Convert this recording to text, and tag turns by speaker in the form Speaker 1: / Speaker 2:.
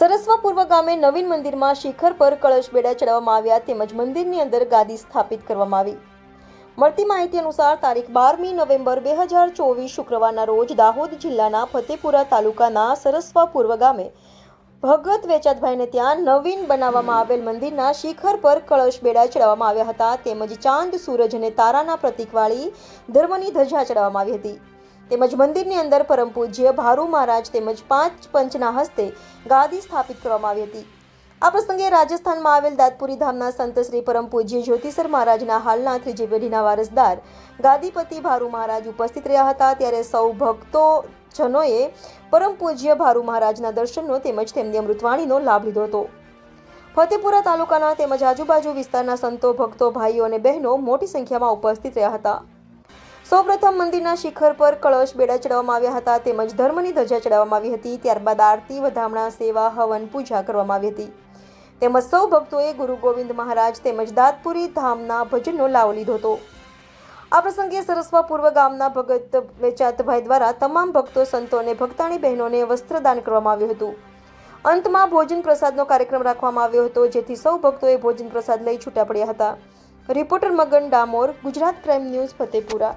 Speaker 1: સરસવા પૂર્વ ગામે નવીન મંદિરમાં શિખર પર કળશ બેડા ચડાવવામાં આવ્યા તેમજ મંદિરની અંદર ગાદી સ્થાપિત કરવામાં આવી. મળતી માહિતી અનુસાર તારીખ બારમી નવેમ્બર બે હજાર ચોવીસ શુક્રવારના રોજ દાહોદ જિલ્લાના ફતેપુરા તાલુકાના સરસવા પૂર્વ ગામે ભગત વેચાતભાઈને ત્યાં નવીન બનાવવામાં આવેલ મંદિરના શિખર પર કળશ બેડા ચડાવવામાં આવ્યા હતા તેમજ ચાંદ, સૂરજ અને તારાના પ્રતીકવાળી ધર્મની ધજા ચડાવવામાં આવી હતી. તેમજ મંદિરની અંદર પરમ પૂજ્ય ભારુ મહારાજ તેમજ પાંચ પંચના હસ્તે ગાદી સ્થાપિત કરવામાં આવી હતી. આ પ્રસંગે રાજસ્થાનમાં આવેલ દાતપુરી ધામના સંત શ્રી પરમ પૂજ્ય જ્યોતિસર મહારાજના હાલના ત્રીજી પેઢીના વારસદાર ગાદીપતિ ભારુ મહારાજ ઉપસ્થિત રહ્યા હતા. ત્યારે સૌ ભક્તો જનોએ પરમ પૂજ્ય ભારુ મહારાજના દર્શનનો તેમજ તેમની અમૃતવાણીનો લાભ લીધો હતો. ફતેપુરા તાલુકાના તેમજ આજુબાજુ વિસ્તારના સંતો, ભક્તો, ભાઈઓ અને બહેનો મોટી સંખ્યામાં ઉપસ્થિત રહ્યા હતા. સૌપ્રથમ મંદિરના શિખર પર કળશ બેડા ચડાવવામાં આવ્યા હતા તેમજ ધર્મની ધજા ચડાવવામાં આવી હતી, ત્યારબાદ આરતી, વધામણા, સેવા, હવન, પૂજા કરવામાં આવી હતી. તેમજ સૌ ભક્તોએ ગુરુ ગોવિંદ મહારાજ તેમજ દાતપુરી ધામના ભજનનો લાવો લીધો હતો. આ પ્રસંગે સરસવા પૂર્વ ગામના ભગત વેચાતભાઈ દ્વારા તમામ ભક્તો, સંતો અને ભક્તાણી બહેનોને વસ્ત્રદાન કરવામાં આવ્યું હતું. અંતમાં ભોજન પ્રસાદનો કાર્યક્રમ રાખવામાં આવ્યો હતો, જેથી સૌ ભક્તોએ ભોજન પ્રસાદ લઈ છૂટા પડ્યા હતા. Reporter Magan Damor, Gujarat crime news, Fatepura.